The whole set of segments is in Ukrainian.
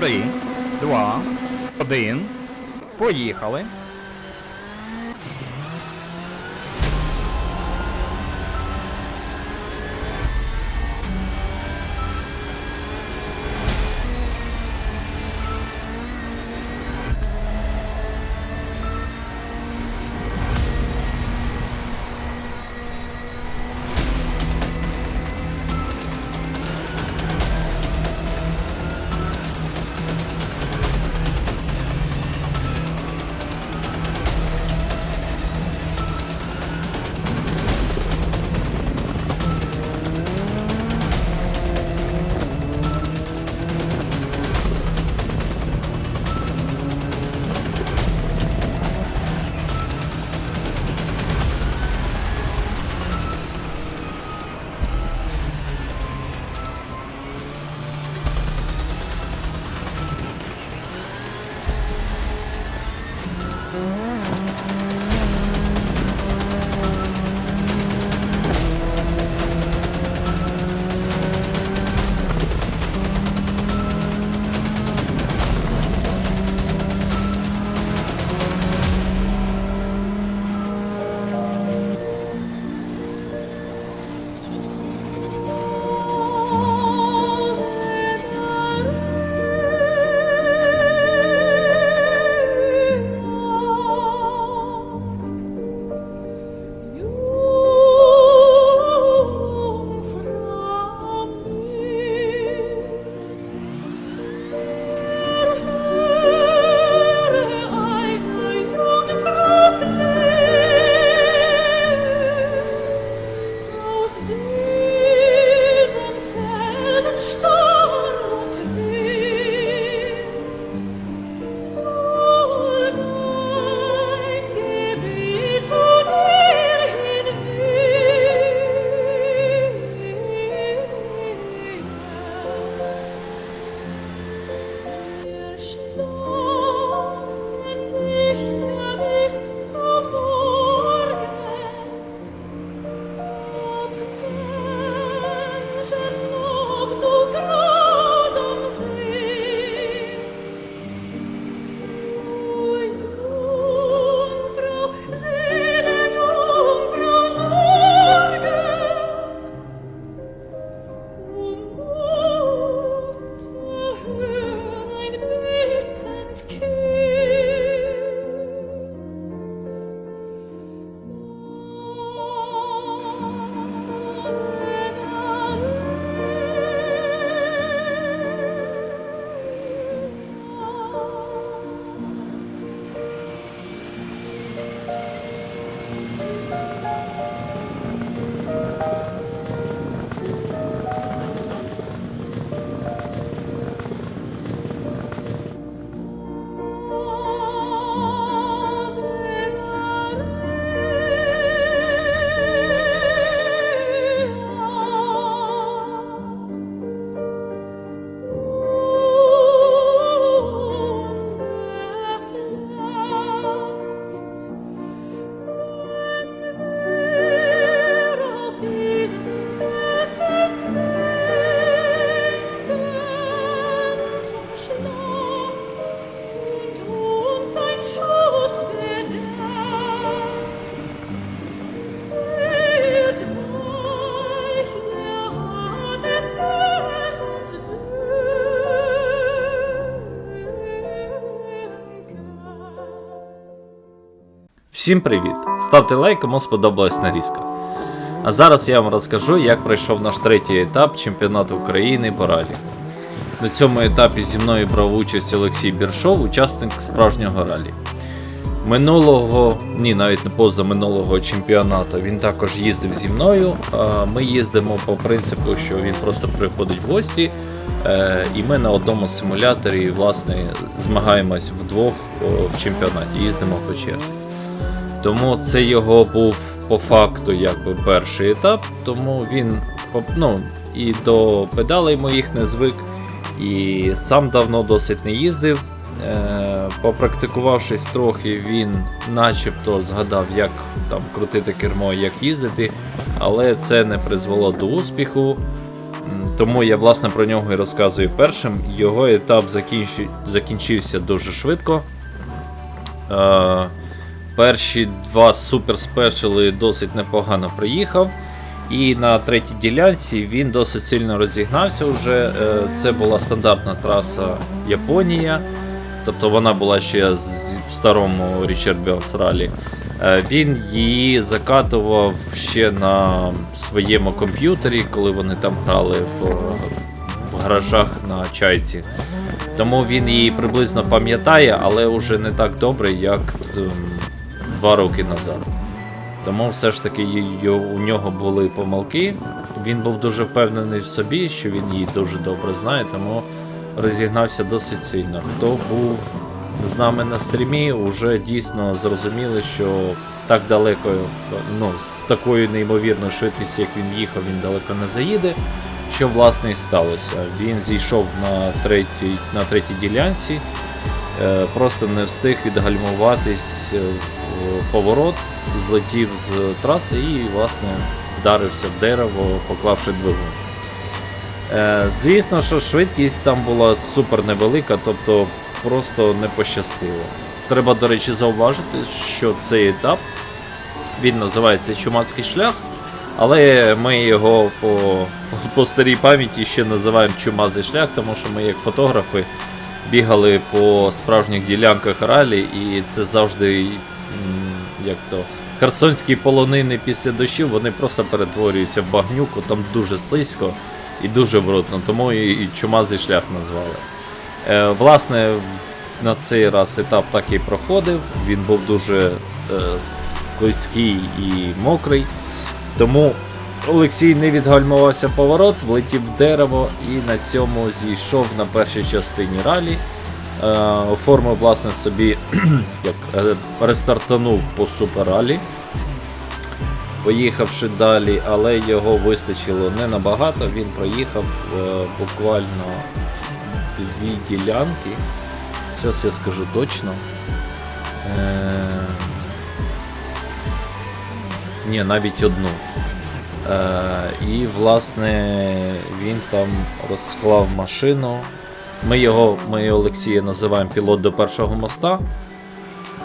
3, 2, 1. Поїхали. Всім привіт! Ставте лайк, кому сподобалась нарізка. А зараз я вам розкажу, як пройшов наш третій етап чемпіонату України по ралі. На цьому етапі зі мною брав участь Олексій Біршов, учасник справжнього ралі. Минулого, ні, навіть не позаминулого чемпіонату він також їздив зі мною. Ми їздимо по принципу, що він просто приходить в гості, е, і ми на одному симуляторі власне змагаємось вдвох в чемпіонаті, їздимо по черзі. Тому це його був по факту якби перший етап, тому він ну, і до педалей моїх не звик, і сам давно досить не їздив. Е, попрактикувавшись трохи, він начебто згадав, як там крутити кермо, як їздити, але це не призвело до успіху. Тому я власне про нього і розказую першим. Його етап закінчи- закінчився дуже швидко. Перші два суперспешили досить непогано приїхав. І на третій ділянці він досить сильно розігнався вже. Е, Це була стандартна траса Японія. Тобто вона була ще в старому Richard Burns ралі. Він її закатував ще на своєму комп'ютері, коли вони там грали в, в гаражах на чайці. Тому він її приблизно пам'ятає, але вже не так добре, як ем, два роки назад. Тому все ж таки у нього були помилки. Він був дуже впевнений в собі, що він її дуже добре знає, тому розігнався досить сильно. Хто був з нами на стрімі, вже дійсно зрозуміли, що так далеко, ну, з такою неймовірною швидкістю, як він їхав, він далеко не заїде. Що власне і сталося? Він зійшов на третій, на третій ділянці, е, просто не встиг відгальмуватись е, поворот, злетів з траси і, власне, вдарився в дерево, поклавши двигун. Е, Звісно, що швидкість там була супер невелика, тобто просто не пощастило. Треба, до речі, зауважити, що цей етап він називається Чумацький шлях, але ми його по, по старій пам'яті ще називаємо Чумазий шлях, тому що ми, як фотографи, бігали по справжніх ділянках ралі, і це завжди як то. Херсонські полонини після дощів вони просто перетворюються в багнюку, там дуже слизько і дуже брудно, тому і, і чумазий шлях назвали. Е, власне, на цей раз етап так і проходив. Він був дуже е, склизький і мокрий. Тому Олексій не відгальмувався поворот, влетів в дерево і на цьому зійшов на першій частині ралі. Е, оформив власне собі як е, рестартанув по суперралі, поїхавши далі, але його вистачило не набагато. Він проїхав е, буквально дві ділянки. Зараз я скажу точно. Ні, навіть одну. І, власне, він там розклав машину. Ми його, ми Олексія називаємо пілот до першого моста,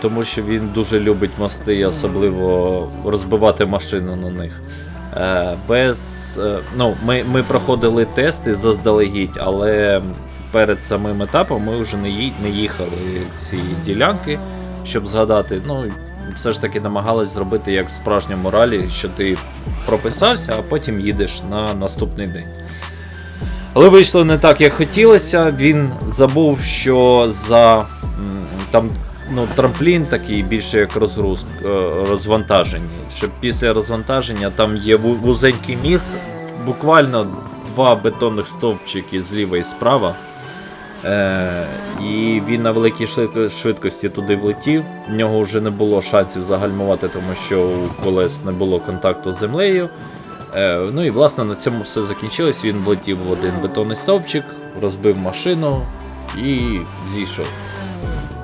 тому що він дуже любить мости особливо розбивати машину на них. Е, без, е, ну, ми, ми проходили тести заздалегідь, але перед самим етапом ми вже не, не їхали ці ділянки, щоб згадати. Ну, все ж таки намагались зробити як в справжньому ралі, що ти прописався, а потім їдеш на наступний день. Але вийшло не так, як хотілося. Він забув, що за там ну, трамплін такий більше як розгруз, е, розвантаження. Що після розвантаження там є вузенький міст, буквально два бетонних стовпчики зліва і справа. Е, і він на великій швидкості туди влетів. В нього вже не було шансів загальмувати, тому що у колес не було контакту з землею. Е, ну і власне на цьому все закінчилось. Він влетів в один бетонний стовпчик, розбив машину і зійшов.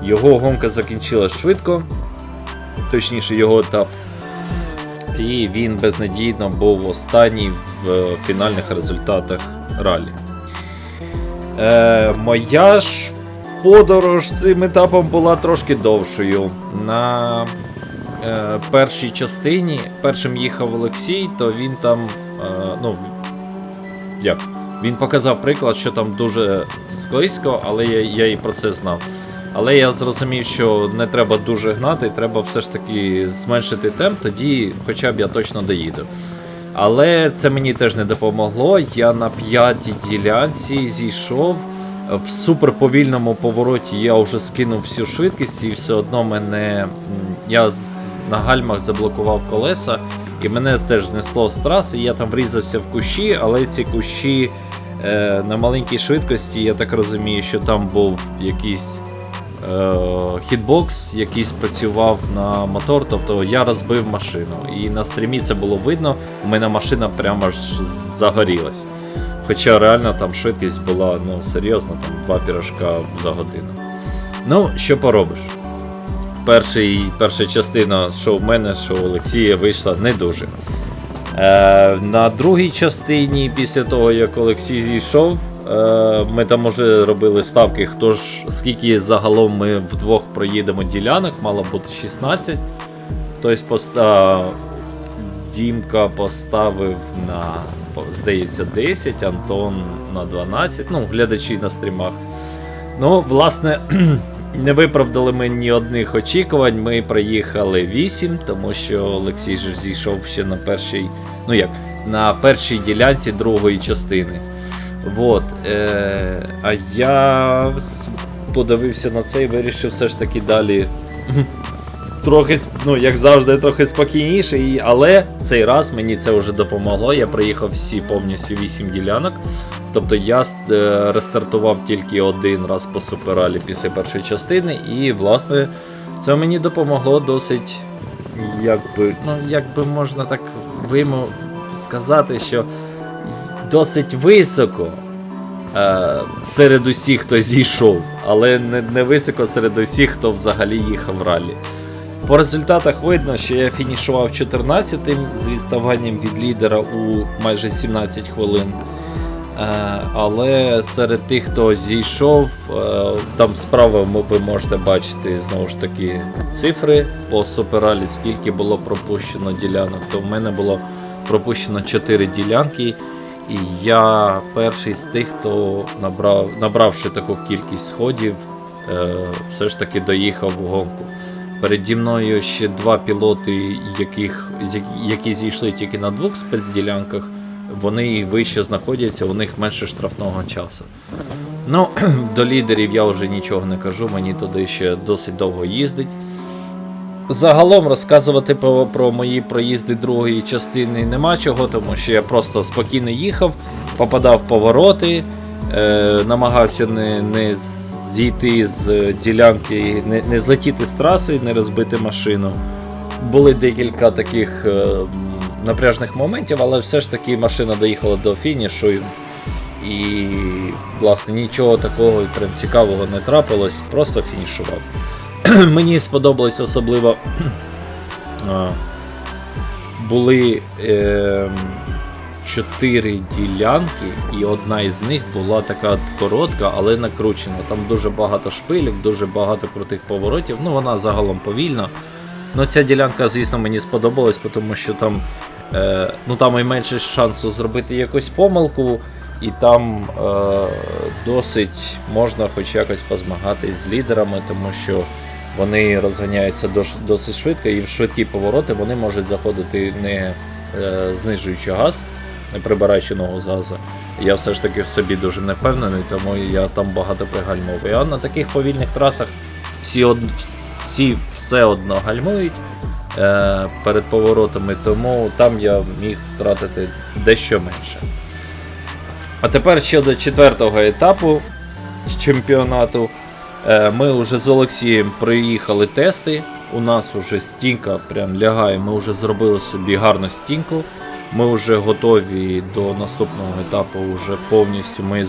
Його гонка закінчилась швидко, точніше, його етап. І він безнадійно був останній в е, фінальних результатах ралі. Е, моя ж подорож цим етапом була трошки довшою. На е, першій частині першим їхав Олексій, то він там. Е, ну, як? Він показав приклад, що там дуже склизько, але я, я і про це знав. Але я зрозумів, що не треба дуже гнати, треба все ж таки зменшити темп, тоді хоча б я точно доїду. Але це мені теж не допомогло. Я на п'ятій ділянці зійшов. В суперповільному повороті я вже скинув всю швидкість, і все одно мене. Я на гальмах заблокував колеса, і мене теж знесло з траси. Я там врізався в кущі, але ці кущі е, на маленькій швидкості, я так розумію, що там був якийсь е, хітбокс, який спрацював на мотор, тобто я розбив машину. І на стрімі це було видно, у мене машина прямо аж загорілась. Хоча реально там швидкість була ну, серйозна, там два пірожка за годину. Ну, що поробиш? Перший, перша частина, що в мене, що у Олексія, вийшла не дуже. Е, на другій частині, після того як Олексій зійшов, е, ми там уже робили ставки, хто ж скільки загалом ми вдвох проїдемо ділянок, мало бути 16. Хтось постав. Дімка поставив на, здається, 10, Антон на 12. Ну, глядачі на стрімах. Ну, власне, не виправдали ми ні одних очікувань. Ми проїхали 8, тому що Олексій же зійшов ще на першій, ну як, на першій ділянці другої частини. Вот. Е, а я подивився на це і вирішив все ж таки далі. Трохи, ну, як завжди, трохи спокійніше, і, але цей раз мені це вже допомогло. Я проїхав всі повністю 8 ділянок. Тобто я е, рестартував тільки один раз по супералі після першої частини, і, власне, це мені допомогло досить, якби, ну, якби можна так вимов сказати, що досить високо е, серед усіх, хто зійшов, але не, не високо серед усіх, хто взагалі їхав в ралі. По результатах видно, що я фінішував 14-тим з відставанням від лідера у майже 17 хвилин. Е, але серед тих, хто зійшов, е, там справа ви можете бачити знову ж таки цифри по супералі, скільки було пропущено ділянок. То в мене було пропущено 4 ділянки. І я перший з тих, хто набрав, набравши таку кількість сходів, е, все ж таки доїхав в гонку. Переді мною ще два пілоти, яких, які- зійшли тільки на двох спецділянках. Вони вище знаходяться, у них менше штрафного часу. Ну, до лідерів я вже нічого не кажу, мені туди ще досить довго їздить. Загалом розказувати про, про мої проїзди другої частини нема чого, тому що я просто спокійно їхав, попадав в повороти, е, намагався не, не зійти з ділянки, не, не злетіти з траси, не розбити машину. Були декілька таких е, напряжних моментів, але все ж таки машина доїхала до фінішу. і- І, власне, нічого такого прям цікавого не трапилось, просто фінішував. Мені сподобалось особливо. були е, чотири ділянки, і одна із них була така коротка, але накручена. Там дуже багато шпилів, дуже багато крутих поворотів. Ну, вона загалом повільна. Ну, ця ділянка, звісно, мені сподобалась, тому що там, е, ну, там і менше шансу зробити якусь помилку, і там е, досить можна хоч якось позмагатись з лідерами, тому що вони розганяються досить швидко, і в швидкі повороти вони можуть заходити не е, знижуючи газ, прибираючи газу. Я все ж таки в собі дуже не впевнений, тому я там багато пригальмовую. А на таких повільних трасах всі, од... всі все одно гальмують е, перед поворотами, тому там я міг втратити дещо менше. А тепер щодо четвертого етапу чемпіонату. Е, Ми вже з Олексієм приїхали тести. У нас вже стінка прям лягає. Ми вже зробили собі гарну стінку. Ми вже готові до наступного етапу. Вже повністю ми,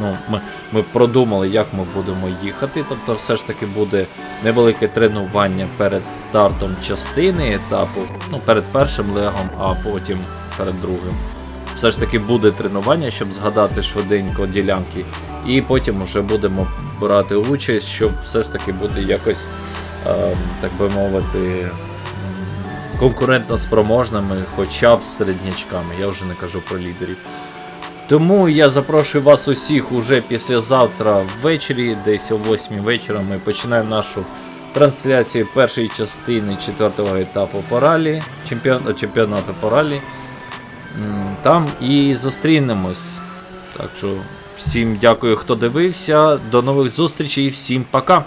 ну, ми, ми продумали, як ми будемо їхати. Тобто, все ж таки буде невелике тренування перед стартом частини етапу, ну перед першим легом, а потім перед другим. Все ж таки буде тренування, щоб згадати швиденько ділянки, і потім вже будемо брати участь, щоб все ж таки бути якось, ем, так би мовити, м, конкурентно спроможними, хоча б середнячками. Я вже не кажу про лідерів. Тому я запрошую вас усіх уже післязавтра ввечері, десь о 8 вечора. Ми починаємо нашу трансляцію першої частини четвертого етапу по ралі, чемпіон, чемпіонату по ралі. Там і зустрінемось. Так що всім дякую, хто дивився. До нових зустрічей і всім пока.